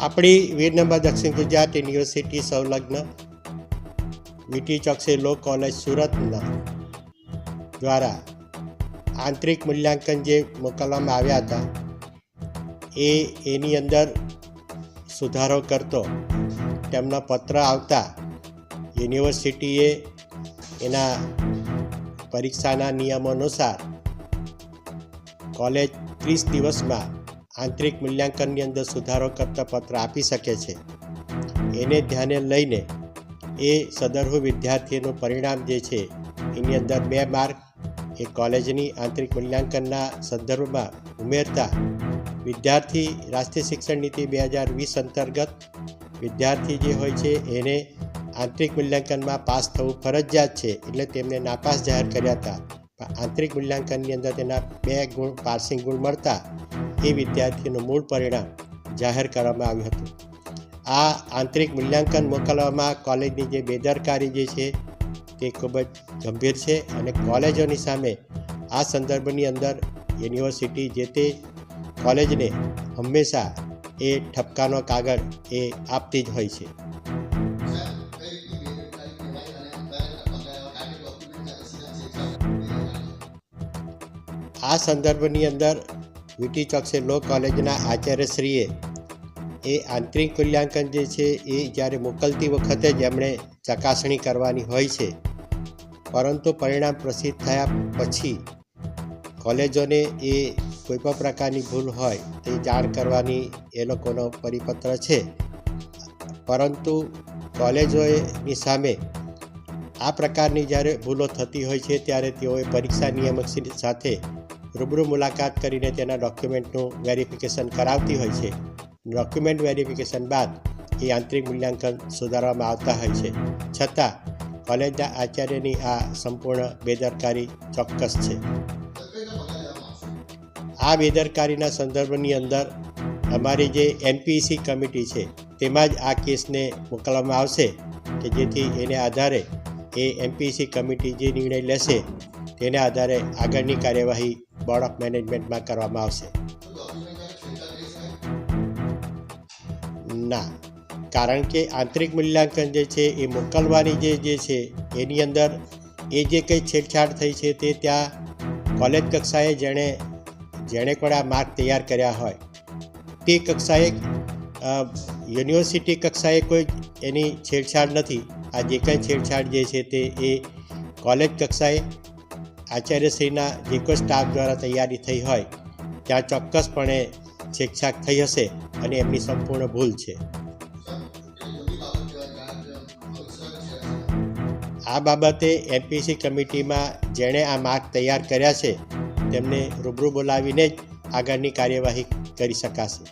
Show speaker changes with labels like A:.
A: આપણી વીર નંબર દક્ષિણ ગુજરાત યુનિવર્સિટી સંલગ્ન વીટી ચોકસી લો કોલેજ સુરતના દ્વારા આંતરિક મૂલ્યાંકન જે મોકલવામાં આવ્યા હતા, એ એની અંદર સુધારો કરતો તેમનો પત્ર આવતા યુનિવર્સિટીએ એના પરીક્ષાના નિયમો અનુસાર કોલેજ ત્રીસ દિવસમાં આંતરિક મૂલ્યાંકનની અંદર સુધારો કરતા પત્ર આપી શકે છે. એને ધ્યાને લઈને એ સદરહુ વિદ્યાર્થીનું પરિણામ જે છે, એની અંદર બે માર્ક, એ કોલેજની આંતરિક મૂલ્યાંકનના સંદર્ભમાં ઉમેરતા વિદ્યાર્થી રાષ્ટ્રીય શિક્ષણ નીતિ બે હજાર વીસ અંતર્ગત વિદ્યાર્થી જે હોય છે, એને આંતરિક મૂલ્યાંકનમાં પાસ થવું ફરજિયાત છે, એટલે તેમને નાપાસ જાહેર કર્યા હતા. આંતરિક મૂલ્યાંકનની અંદર તેના બે ગુણ પાસિંગ ગુણ મળતા એ વિદ્યાર્થીનું મૂળ પરિણામ જાહેર કરવામાં આવ્યું હતું. આ આંતરિક મૂલ્યાંકન મોકલવામાં કોલેજની જે બેદરકારી જે છે તે ખૂબ જ ગંભીર છે અને કોલેજોની સામે આ સંદર્ભની અંદર યુનિવર્સિટી જે તે કોલેજને હંમેશા એ ઠપકાનો કાગળ એ આપતી જ હોય છે. આ સંદર્ભની અંદર યુટી ચોકસે લો કોલેજના આચાર્યશ્રીએ એ આંતરિક મૂલ્યાંકન જે છે એ જ્યારે મોકલતી વખતે જ એમણે ચકાસણી કરવાની હોય છે. પરંતુ પરિણામ પ્રસિદ્ધ થયા પછી કોલેજોને એ કોઈપણ પ્રકારની ભૂલ હોય તે જાણ કરવાની એ લોકોનો પરિપત્ર છે. પરંતુ કોલેજોની સામે આ પ્રકારની જ્યારે ભૂલો થતી હોય છે ત્યારે તેઓએ પરીક્ષા નિયામક સાથે રૂબરૂ મુલાકાત કરીને તેના ડોક્યુમેન્ટનું વેરિફિકેશન કરાવતી હોય છે. ડોક્યુમેન્ટ વેરિફિકેશન બાદ એ આંતરિક મૂલ્યાંકન સુધારવામાં આવતા હોય છે. છતાં, કોલેજના આચાર્યની આ સંપૂર્ણ બેદરકારી ચોક્કસ છે. આ બેદરકારીના સંદર્ભની અંદર અમારી જે એમપીસી કમિટી છે, તેમાં જ આ કેસને મોકલવામાં આવશે કે જેથી એને આધારે એ એમપીસી કમિટી જે નિર્ણય લેશે, તેને આધારે આગળની કાર્યવાહી બોર્ડ ઓફ મેનેજમેન્ટમાં કરવામાં આવશે. ના, કારણ કે આંતરિક મૂલ્યાંકન જે છે એ મોકલવાની જે જે છે, એની અંદર એ જે કંઈ છેડછાડ થઈ છે તે ત્યાં કોલેજ કક્ષાએ જેણે જેણે પણ આ માર્ક તૈયાર કર્યા હોય. તે કક્ષાએ યુનિવર્સિટી કક્ષાએ કોઈ એની છેડછાડ નથી. આ જે કંઈ છેડછાડ જે છે તે એ કોલેજ કક્ષાએ આચાર્યશ્રીના જે સ્ટાફ દ્વારા તૈયારી થઈ હોય, ત્યાં ચોક્કસપણે છેકછાક થઈ હશે અને એમની સંપૂર્ણ ભૂલ છે. આ બાબતે એમપીસી કમિટીમાં જેણે આ માર્ક તૈયાર કર્યા છે, તેમને રૂબરૂ બોલાવીને જ આગળની કાર્યવાહી કરી શકાશે.